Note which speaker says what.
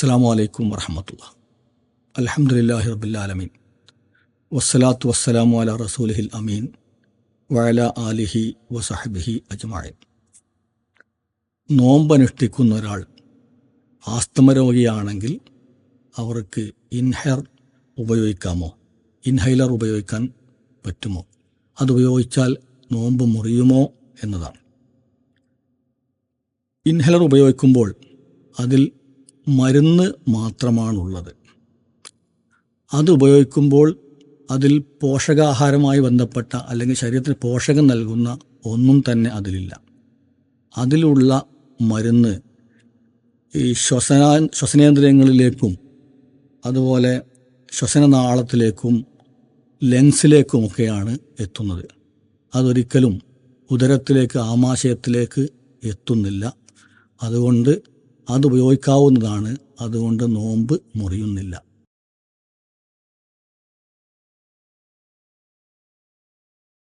Speaker 1: അസ്സാം വലൈക്കും വർഹമത്തുള്ള അലഹമുല്ലാഹി റബുല്ലാലമീൻ വസ്സലാത്തു വസ്സലാമു അല റസൂലിഹിൽ അമീൻ. വയല ആലിഹി വസഹബിഹി അജ്മായൻ നോമ്പനുഷ്ഠിക്കുന്ന ഒരാൾ ആസ്തമ രോഗിയാണെങ്കിൽ അവർക്ക് ഇൻഹെർ ഉപയോഗിക്കാമോ? ഇൻഹൈലർ ഉപയോഗിക്കാൻ പറ്റുമോ? അതുപയോഗിച്ചാൽ നോമ്പ് മുറിയുമോ എന്നതാണ്. ഇൻഹെലർ ഉപയോഗിക്കുമ്പോൾ അതിൽ മരുന്ന് മാത്രമാണുള്ളത്. അത് ഉപയോഗിക്കുമ്പോൾ അതിൽ പോഷകാഹാരമായി ബന്ധപ്പെട്ട അല്ലെങ്കിൽ ശരീരത്തിന് പോഷകം നൽകുന്ന ഒന്നും തന്നെ അതിലില്ല. അതിലുള്ള മരുന്ന് ഈ ശ്വസന ശ്വസനേന്ദ്രിയങ്ങളിലേക്കും അതുപോലെ ശ്വസനനാളത്തിലേക്കും ലെങ്സിലേക്കുമൊക്കെയാണ് എത്തുന്നത്. അതൊരിക്കലും ഉദരത്തിലേക്ക് ആമാശയത്തിലേക്ക് എത്തുന്നില്ല. അതുകൊണ്ട് അത് ഉപയോഗിക്കാവുന്നതാണ്. അതുകൊണ്ട് നോമ്പ് മുറിയുന്നില്ല.